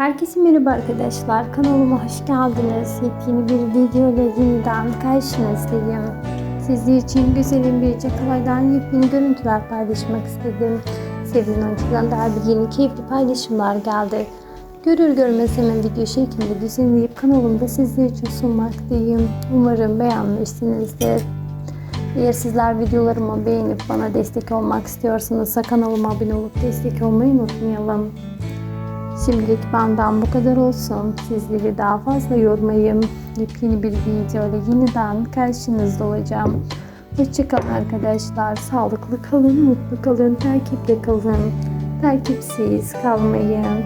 Herkese merhaba arkadaşlar. Kanalıma hoş geldiniz. Yepyeni bir video ile yeniden karşınızdayım. Sizler için güzelim bir Cakalay'dan yepyeni görüntüler paylaşmak istedim. Sevgili oyunculardan daha bir yeni keyifli paylaşımlar geldi. Görür görmez hemen video şeklinde düzenleyip kanalımda sizler için sunmaktayım. Umarım beğenmişsinizdir. Eğer sizler videolarımı beğenip bana destek olmak istiyorsanız kanalıma abone olup destek olmayı unutmayalım. Şimdilik benden bu kadar olsun. Sizleri daha fazla yormayayım. Yepyeni bir video ile yeniden karşınızda olacağım. Hoşçakalın arkadaşlar. Sağlıklı kalın, mutlu kalın, takipte kalın. Takipsiz kalmayın.